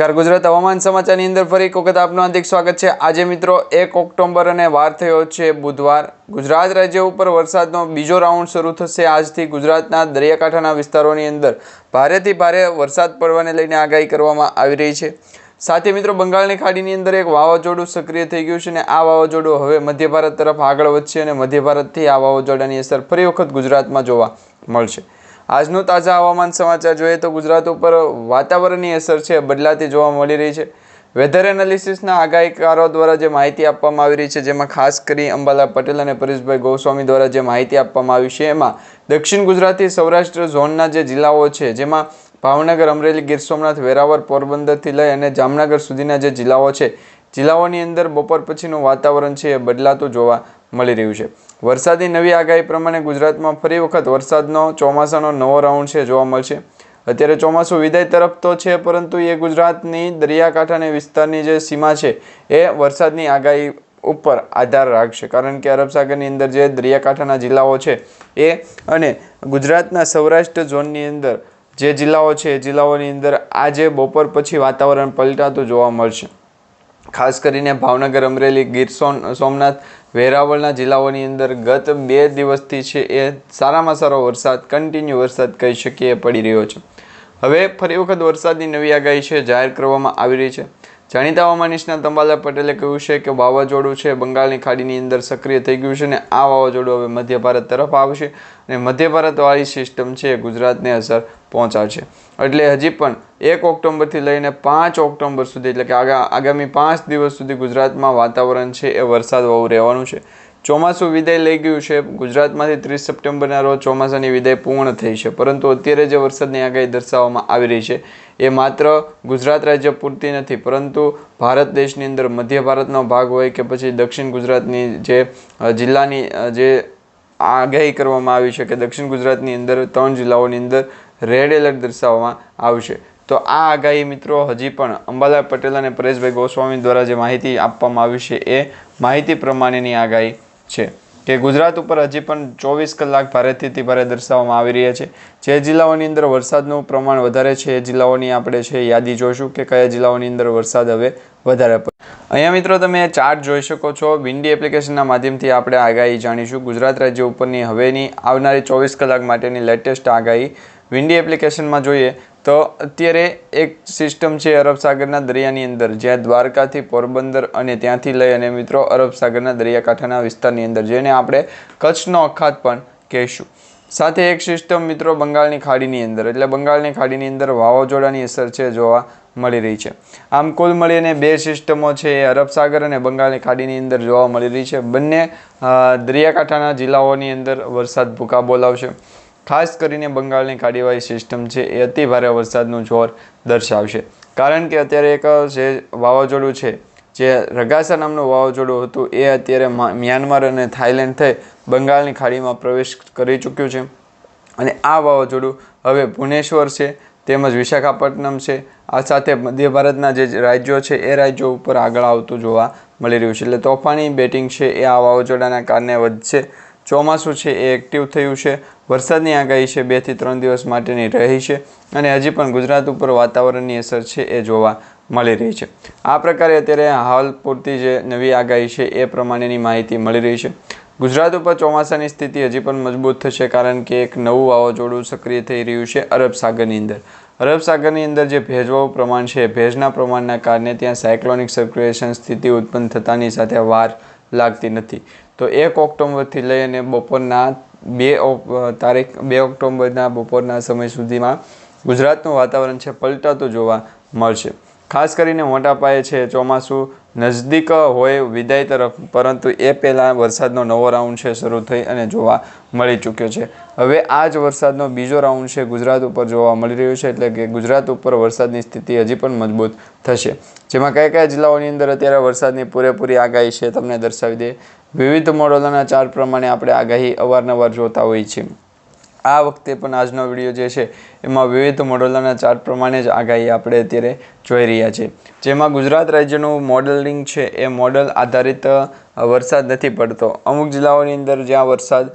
નમસ્કાર. ગુજરાત હવામાન સમાચારની અંદર ફરી એક વખત આપનું હાર્દિક સ્વાગત છે. આજે મિત્રો એક ઓક્ટોબર અને વાર થયો છે બુધવાર. ગુજરાત રાજ્ય ઉપર વરસાદનો બીજો રાઉન્ડ શરૂ થશે આજથી ગુજરાતના દરિયાકાંઠાના વિસ્તારોની અંદર. ભારેથી ભારે વરસાદ પડવાને લઈને આગાહી કરવામાં આવી રહી છે. સાથે મિત્રો બંગાળની ખાડીની અંદર એક વાવાઝોડું સક્રિય થઈ ગયું છે અને આ વાવાઝોડું હવે મધ્ય ભારત તરફ આગળ વધશે અને મધ્ય ભારતથી આ વાવાઝોડાની અસર ફરી વખત ગુજરાતમાં જોવા મળશે. આજનું તાજા હવામાન સમાચાર જોઈએ તો ગુજરાત ઉપર વાતાવરણની અસર છે, બદલાતી જોવા મળી રહી છે. વેધર એનાલિસિસના આગાહીકારો દ્વારા જે માહિતી આપવામાં આવી રહી છે, જેમાં ખાસ કરી અંબાલા પટેલ અને પરેશભાઈ ગોસ્વામી દ્વારા જે માહિતી આપવામાં આવી છે, એમાં દક્ષિણ ગુજરાતથી સૌરાષ્ટ્ર ઝોનના જે જિલ્લાઓ છે, જેમાં ભાવનગર, અમરેલી, ગીર સોમનાથ, વેરાવળ પોરબંદરથી લઈ અને જામનગર સુધીના જે જિલ્લાઓ છે, જિલ્લાઓની અંદર બપોર પછીનું વાતાવરણ છે, એ બદલાતું જોવા મળી રહ્યું છે. વરસાદની નવી આગાહી પ્રમાણે ગુજરાતમાં ફરી વખત વરસાદનો ચોમાસાનો નવો રાઉન્ડ છે જોવા મળશે. અત્યારે ચોમાસું વિદાય તરફ તો છે, પરંતુ એ ગુજરાતની દરિયાકાંઠાને વિસ્તારની જે સીમા છે, એ વરસાદની આગાહી ઉપર આધાર રાખશે. કારણ કે અરબ સાગરની અંદર જે દરિયાકાંઠાના જિલ્લાઓ છે, એ અને ગુજરાતના સૌરાષ્ટ્ર ઝોનની અંદર જે જિલ્લાઓ છે, એ જિલ્લાઓની અંદર આજે બપોર પછી વાતાવરણ પલટાતું જોવા મળશે. ખાસ કરીને ભાવનગર અમરેલી ગીર સોમ, સોમનાથ, વેરાવળના જિલ્લાઓની અંદર ગત બે દિવસથી છે એ સારામાં સારો વરસાદ કન્ટિન્યુ વરસાદ કહી શકીએ, પડી રહ્યો છે. હવે ફરી વખત વરસાદની નવી આગાહી છે, જાહેર કરવામાં આવી રહી છે. જાણીતા હવામાન નિષ્ણાત અંબાલા પટેલે કહ્યું છે કે વાવાઝોડું છે, બંગાળની ખાડીની અંદર સક્રિય થઈ ગયું છે અને આ વાવાઝોડું હવે મધ્ય ભારત તરફ આવશે અને મધ્ય ભારતવાળી સિસ્ટમ છે ગુજરાતને અસર પહોંચાડશે. એટલે હજી પણ એક ઓક્ટોબરથી લઈને પાંચ ઓક્ટોબર સુધી એટલે કે આગા, આગામી પાંચ દિવસ સુધી ગુજરાતમાં વાતાવરણ છે એ વરસાદવાળું રહેવાનું છે. ચોમાસું વિદાય લઈ ગયું છે, ગુજરાતમાંથી ત્રીસ સપ્ટેમ્બરના રોજ ચોમાસાની વિદાય પૂર્ણ થઈ છે, પરંતુ અત્યારે જે વરસાદની આગાહી દર્શાવવામાં આવી રહી છે એ માત્ર ગુજરાત રાજ્ય પૂરતી નથી, પરંતુ ભારત દેશની અંદર મધ્ય ભારતનો ભાગ હોય કે પછી દક્ષિણ ગુજરાતની જે જિલ્લાની જે આગાહી કરવામાં આવી છે કે દક્ષિણ ગુજરાતની અંદર ત્રણ જિલ્લાઓની અંદર રેડ એલર્ટ દર્શાવવામાં આવશે. તો આ આગાહી મિત્રો હજી પણ અંબાલાલ પટેલ અને પરેશભાઈ ગોસ્વામી દ્વારા જે માહિતી આપવામાં આવી છે એ માહિતી પ્રમાણેની આગાહી છે. કે ગુજરાત ઉપર હજી પણ ચોવીસ કલાક ભારેથી ભારે દર્શાવવામાં આવી રહ્યા છે. જે જિલ્લાઓની અંદર વરસાદનું પ્રમાણ વધારે છે, એ જિલ્લાઓની આપણે છે યાદી જોઈશું કે કયા જિલ્લાઓની અંદર વરસાદ હવે વધારે અહીંયા મિત્રો તમે ચાર્ટ જોઈ શકો છો. વિન્ડી એપ્લિકેશનના માધ્યમથી આપણે આગાહી જાણીશું. ગુજરાત રાજ્ય ઉપરની હવેની આવનારી ચોવીસ કલાક માટેની લેટેસ્ટ આગાહી વિન્ડી એપ્લિકેશનમાં જોઈએ તો અત્યારે એક સિસ્ટમ છે અરબ સાગરના દરિયાની અંદર, જ્યાં દ્વારકાથી પોરબંદર અને ત્યાંથી લઈ અને મિત્રો અરબ સાગરના દરિયાકાંઠાના વિસ્તારની અંદર, જેને આપણે કચ્છનો અખાત પણ કહીશું. સાથે એક સિસ્ટમ મિત્રો બંગાળની ખાડીની અંદર, એટલે બંગાળની ખાડીની અંદર વાવાઝોડાની અસર છે જોવા મળી રહી છે. આમ કુલ મળીને બે સિસ્ટમો છે, એ અરબ સાગર અને બંગાળની ખાડીની અંદર જોવા મળી રહી છે. બંને દરિયાકાંઠાના જિલ્લાઓની અંદર વરસાદ ભૂકા બોલાવશે ખાસ કરીને બંગાળની કાર્યવાહી સિસ્ટમ છે, એ અતિ ભારે વરસાદનું જોર દર્શાવશે. કારણ કે અત્યારે એક જે વાવાઝોડું છે, જે રગાસા નામનું વાવાઝોડું હતું, એ અત્યારે મ્યાનમાર અને થાઈલેન્ડ થઈ બંગાળની ખાડીમાં પ્રવેશ કરી ચૂક્યું છે. અને આ વાવાઝોડું હવે ભુવનેશ્વર છે, તેમજ વિશાખાપટ્ટનમ છે, આ સાથે મધ્ય ભારતના જે રાજ્યો છે, એ રાજ્યો ઉપર આગળ આવતું જોવા મળી રહ્યું છે. એટલે તોફાની બેટિંગ છે, એ આ વાવાઝોડાના કારણે વધશે. ચોમાસું છે, એ એક્ટિવ થયું છે. વરસાદની આગાહી છે બેથી ત્રણ દિવસ માટેની રહી છે અને હજી પણ ગુજરાત ઉપર વાતાવરણની અસર છે, એ જોવા મળી રહી છે. આ પ્રકારે અત્યારે હાલ પૂરતી જે નવી આગાહી છે, એ પ્રમાણેની માહિતી મળી રહી છે. ગુજરાત ઉપર ચોમાસાની સ્થિતિ હજી પણ મજબૂત થશે કારણ કે એક નવું વાવાઝોડું સક્રિય થઈ રહ્યું છે અરબ સાગરની અંદર. અરબ સાગરની અંદર જે ભેજવાળું પ્રમાણ છે, ભેજના પ્રમાણના કારણે ત્યાં સાયક્લોનિક સર્ક્યુલેશન સ્થિતિ ઉત્પન્ન થતાની સાથે વાર લાગતી નથી. તો એક ઓક્ટોબરથી લઈ અને બપોરના બે તારીખ, બે ઓક્ટોબરના બપોરના સમય સુધીમાં ગુજરાતનું વાતાવરણ છે પલટાતું જોવા મળશે. ખાસ કરીને મોટા પાયે છે, ચોમાસું નજદીક હોય વિદાય તરફ, પરંતુ એ પહેલાં વરસાદનો નવો રાઉન્ડ છે, શરૂ થઈ અને જોવા મળી ચૂક્યો છે. હવે આ જ વરસાદનો બીજો રાઉન્ડ છે, ગુજરાત ઉપર જોવા મળી રહ્યો છે, એટલે કે ગુજરાત ઉપર વરસાદની સ્થિતિ હજી પણ મજબૂત થશે. જેમાં કયા કયા જિલ્લાઓની અંદર અત્યારે વરસાદની પૂરેપૂરી આગાહી છે, તમને દર્શાવી દે. વિવિધ મોડલોના ચાર્ટ પ્રમાણે આપણે આગાહી અવારનવાર જોતા હોઈએ છીએ. આ વખતે પણ આજનો વીડિયો જે છે, એમાં વિવિધ મોડલોના ચાર્ટ પ્રમાણે જ આગાહી આપણે અત્યારે જોઈ રહ્યા છે જેમાં ગુજરાત રાજ્યનું મોડલિંગ છે, એ મોડલ આધારિત વરસાદ નથી પડતો. અમુક જિલ્લાઓની અંદર જ્યાં વરસાદ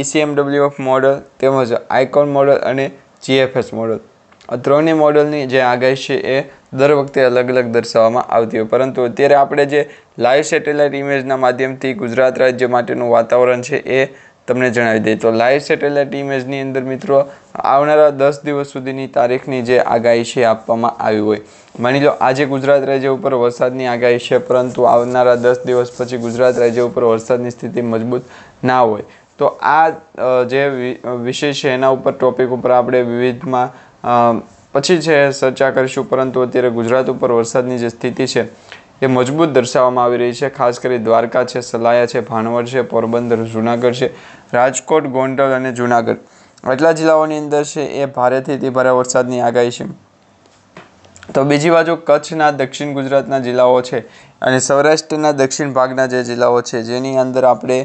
ઈસીએમડબ્લ્યુએફ મોડલ તેમજ આઇકોન મોડલ અને જીએફએસ મોડલ. આ ત્રણેય મોડલની જે આગાહી છે, એ દર વખતે અલગ અલગ દર્શાવવામાં આવતી હોય. પરંતુ અત્યારે આપણે જે લાઈવ સેટેલાઇટ ઇમેજના માધ્યમથી ગુજરાત રાજ્ય માટેનું વાતાવરણ છે, એ તમને જણાવી દઈએ તો લાઈવ સેટેલાઇટ ઇમેજની અંદર મિત્રો આવનારા દસ દિવસ સુધીની તારીખની જે આગાહી છે આપવામાં આવી હોય. માની લો આજે ગુજરાત રાજ્ય ઉપર વરસાદની આગાહી છે, પરંતુ આવનારા દસ દિવસ પછી ગુજરાત રાજ્ય ઉપર વરસાદની સ્થિતિ મજબૂત ના હોય. તો આ જે વિષય છે એના ઉપર ટોપિક ઉપર આપણે વિવિધમાં પછી છે ચર્ચા કરીશું, પરંતુ અત્યારે ગુજરાત ઉપર વરસાદની જે સ્થિતિ છે એ મજબૂત દર્શાવવામાં આવી રહી છે. ખાસ કરી દ્વારકા છે, સલાયા છે, ભાણવડ છે, પોરબંદર, જુનાગઢ છે. રાજકોટ, ગોંડલ અને જુનાગઢ. આટલા જિલ્લાઓની અંદર છે એ ભારેથી અતિ ભારે વરસાદની આગાહી છે. તો બીજી બાજુ કચ્છના દક્ષિણ ગુજરાતના જિલ્લાઓ છે અને સૌરાષ્ટ્રના દક્ષિણ ભાગના જે જિલ્લાઓ છે, જેની અંદર આપણે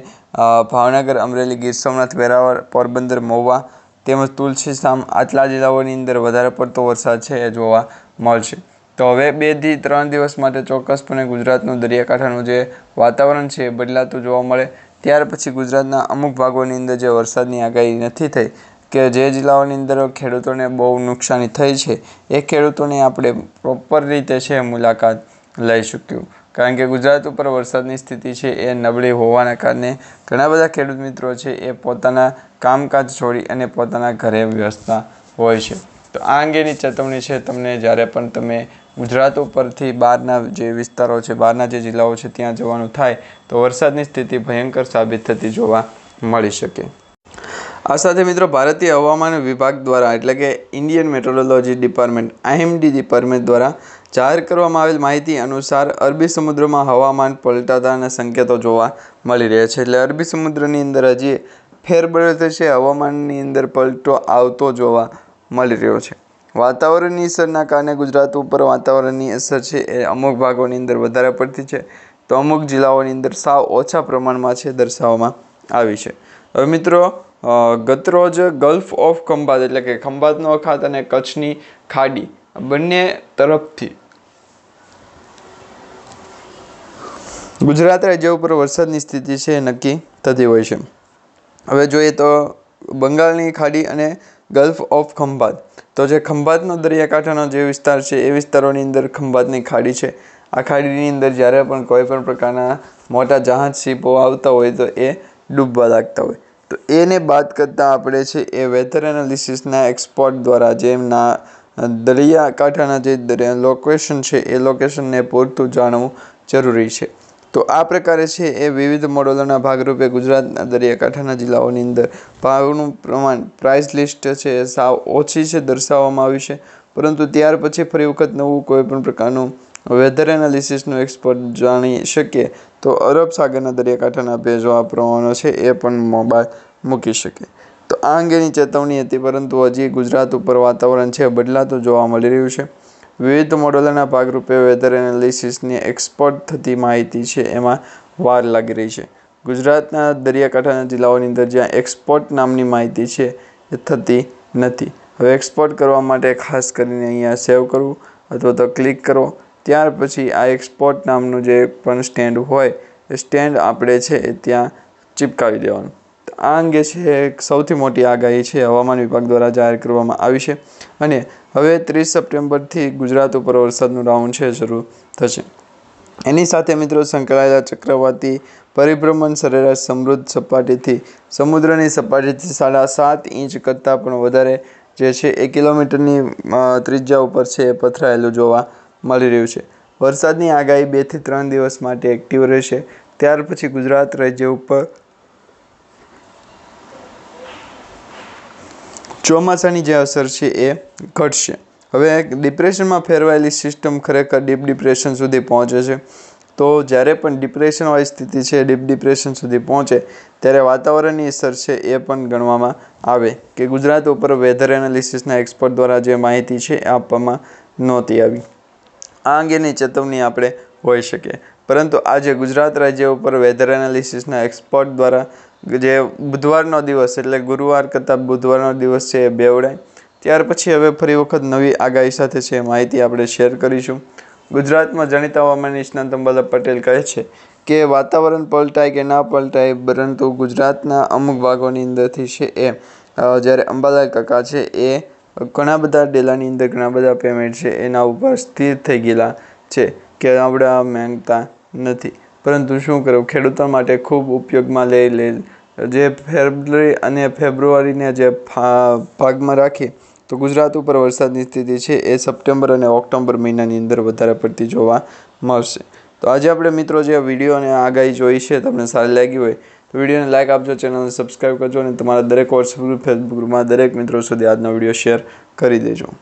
ભાવનગર, અમરેલી, ગીર સોમનાથ, વેરાવળ, પોરબંદર મોવા તેમજ તુલસીધામ આટલા જિલ્લાઓની અંદર વધારે પડતો વરસાદ છે એ જોવા મળશે તો હવે બેથી ત્રણ દિવસ માટે ચોક્કસપણે ગુજરાતનું દરિયાકાંઠાનું જે વાતાવરણ છે એ બદલાતું જોવા મળે. ત્યાર પછી ગુજરાતના અમુક ભાગોની અંદર જે વરસાદની આગાહી નથી થઈ કે જે જિલ્લાઓની અંદર ખેડૂતોને બહુ નુકસાની થઈ છે, એ ખેડૂતોની આપણે પ્રોપર રીતે છે મુલાકાત લઈ શક્યું કારણ કે ગુજરાત ઉપર વરસાદની સ્થિતિ છે એ નબળી હોવાના કારણે ઘણા બધા ખેડૂત મિત્રો છે એ પોતાના કામકાજ છોડી અને પોતાના ઘરે વ્યવસ્થા હોય છે. તો આ અંગેની ચેતવણી છે તમને જ્યારે પણ તમે ગુજરાત ઉપરથી બહારના જે વિસ્તારો છે, બહારના જે જિલ્લાઓ છે, ત્યાં જવાનું થાય તો વરસાદની સ્થિતિ ભયંકર સાબિત થતી જોવા મળી શકે. આ સાથે મિત્રો ભારતીય હવામાન વિભાગ દ્વારા એટલે કે Indian meteorology department IMD department દ્વારા જાહેર કરવામાં આવેલ માહિતી અનુસાર અરબી સમુદ્રમાં હવામાન પલટાતાના સંકેતો જોવા મળી રહ્યા છે. એટલે અરબી સમુદ્રની અંદર હજી ફેરબદલ થશે, હવામાનની અંદર પલટો આવતો જોવા મળી રહ્યો છે. વાતાવરણની અસરના કારણે ગુજરાત ઉપર વાતાવરણની અસર છે એ અમુક ભાગોની અંદર વધારે પડતી છે. તો અમુક જિલ્લાઓની અંદર સાવ ઓછા પ્રમાણમાં છે દર્શાવવામાં આવી છે. હવે મિત્રો ગતરોજ ગલ્ફ ઓફ ખંભાત એટલે કે ખંભાતનો અખાત અને કચ્છની ખાડી બંને તરફથી ગુજરાત રાજ્ય ઉપર વરસાદની સ્થિતિ છે એ નક્કી થતી હોય છે. હવે જોઈએ તો બંગાળની ખાડી અને ગલ્ફ ઓફ ખંભાત તો જે ખંભાતનો દરિયાકાંઠાનો જે વિસ્તાર છે, એ વિસ્તારોની અંદર ખંભાતની ખાડી છે. આ ખાડીની અંદર જ્યારે પણ કોઈ પણ પ્રકારના મોટા જહાજ શિપો આવતા હોય તો એ ડૂબવા લાગતા હોય. તો એને બાદ કરતાં આપણે છે, એ વેધર એનાલિસિસના એક્સપર્ટ દ્વારા જેમના દરિયાકાંઠાના જે દરિયા લોકેશન છે, એ લોકેશનને પૂરતું જાણવું જરૂરી છે. તો આ પ્રકારે છે એ વિવિધ મોડલોના ભાગરૂપે ગુજરાતના દરિયાકાંઠાના જિલ્લાઓની અંદર ભાવનું પ્રમાણ પ્રાઇસ લિસ્ટ છે, એ સાવ ઓછી છે, દર્શાવવામાં આવી છે. પરંતુ ત્યાર પછી ફરી વખત નવું કોઈપણ પ્રકારનું વેધર એનાલિસિસનો એક્સપર્ટ જાણી શકીએ, તો અરબ સાગરના દરિયાકાંઠાના ભેજ વાપરવાનો છે એ પણ મોબાઈલ મૂકી શકે. તો આ અંગેની ચેતવણી હતી, પરંતુ હજી ગુજરાત ઉપર વાતાવરણ છે, બદલાતું જોવા મળી રહ્યું છે. વિવિધ મોડલોના ભાગરૂપે વેધર એનાલિસિસની એક્સપર્ટ થતી માહિતી છે, એમાં વાર લાગી રહી છે. ગુજરાતના દરિયાકાંઠાના જિલ્લાઓની અંદર જ્યાં એક્સપોર્ટ નામની માહિતી છે, એ થતી નથી. હવે એક્સપોર્ટ કરવા માટે ખાસ કરીને અહીંયા સેવ કરવું અથવા તો ક્લિક કરો. ત્યાર પછી આ એક્સપોર્ટ નામનું જે પણ સ્ટેન્ડ હોય, એ સ્ટેન્ડ આપણે છે એ ત્યાં ચિપકાવી દેવાનું. આ અંગે છે એક સૌથી મોટી આગાહી છે હવામાન વિભાગ દ્વારા જાહેર કરવામાં આવી છે. અને હવે ત્રીસ સપ્ટેમ્બરથી ગુજરાત ઉપર વરસાદનું રાઉન્ડ છે, શરૂ થશે. એની સાથે મિત્રો સંકળાયેલા ચક્રવાતી પરિભ્રમણ સરેરાશ સમૃદ્ધ સપાટીથી, સમુદ્રની સપાટીથી સાડા સાત ઇંચ કરતાં પણ વધારે જે છે એ કિલોમીટરની ત્રિજ્યા ઉપર છે એ પથરાયેલું જોવા મળી રહ્યું છે. વરસાદની આગાહી બેથી ત્રણ દિવસ માટે એક્ટિવ રહેશે. ત્યાર પછી ગુજરાત રાજ્ય ઉપર ચોમાસાની જે અસર છે એ ઘટશે. હવે ડિપ્રેશનમાં ફેરવાયેલી સિસ્ટમ ખરેખર ડીપ ડિપ્રેશન સુધી પહોંચે છે. તો જ્યારે પણ ડિપ્રેશનવાળી સ્થિતિ છે, ડીપ ડિપ્રેશન સુધી પહોંચે, ત્યારે વાતાવરણની અસર છે એ પણ ગણવામાં આવે કે ગુજરાત ઉપર વેધર એનાલિસિસના એક્સપર્ટ દ્વારા જે માહિતી છે એ આપવામાં નહોતી આવી. આ અંગેની ચેતવણી આપણે હોઈ શકે. પરંતુ આજે ગુજરાત રાજ્ય ઉપર વેધર એનાલિસિસના એક્સપર્ટ દ્વારા જે બુધવારનો દિવસ એટલે ગુરુવાર કરતાં બુધવારનો દિવસ છે એ બેવડાય. ત્યાર પછી હવે ફરી વખત નવી આગાહી સાથે છે માહિતી આપણે શેર કરીશું. ગુજરાતમાં જાણીતા હવામાન નિષ્ણાંત અંબાલા પટેલ કહે છે કે વાતાવરણ પલટાય કે ના પલટાય, પરંતુ ગુજરાતના અમુક ભાગોની અંદરથી છે એ જ્યારે અંબાલા કાકા છે એ ઘણા બધા ડેલાની અંદર ઘણા બધા પેમેન્ટ છે એના ઉપર સ્થિર થઈ ગયેલા છે કે આપણે આ માંગતા નથી. પરંતુ શું કરવું? ખેડૂતો માટે ખૂબ ઉપયોગમાં લઈ લે, જે ફેબ્રુઆરી અને ફેબ્રુઆરીને જે ભાગમાં રાખીએ તો ગુજરાત ઉપર વરસાદની સ્થિતિ છે એ સપ્ટેમ્બર અને ઓક્ટોબર મહિનાની અંદર વધારે પડતી જોવા મળશે. તો આજે આપણે મિત્રો જે વીડિયો અને આગાહી જોઈ છે, તમને સારી લાગી હોય, તો વિડીયોને લાઇક આપજો, ચેનલને સબસ્ક્રાઈબ કરજો અને તમારા દરેક વોટ્સઅપ ગ્રુપ ફેસબુક ગ્રુપમાં દરેક મિત્રો સુધી આજનો વીડિયો શેર કરી દેજો.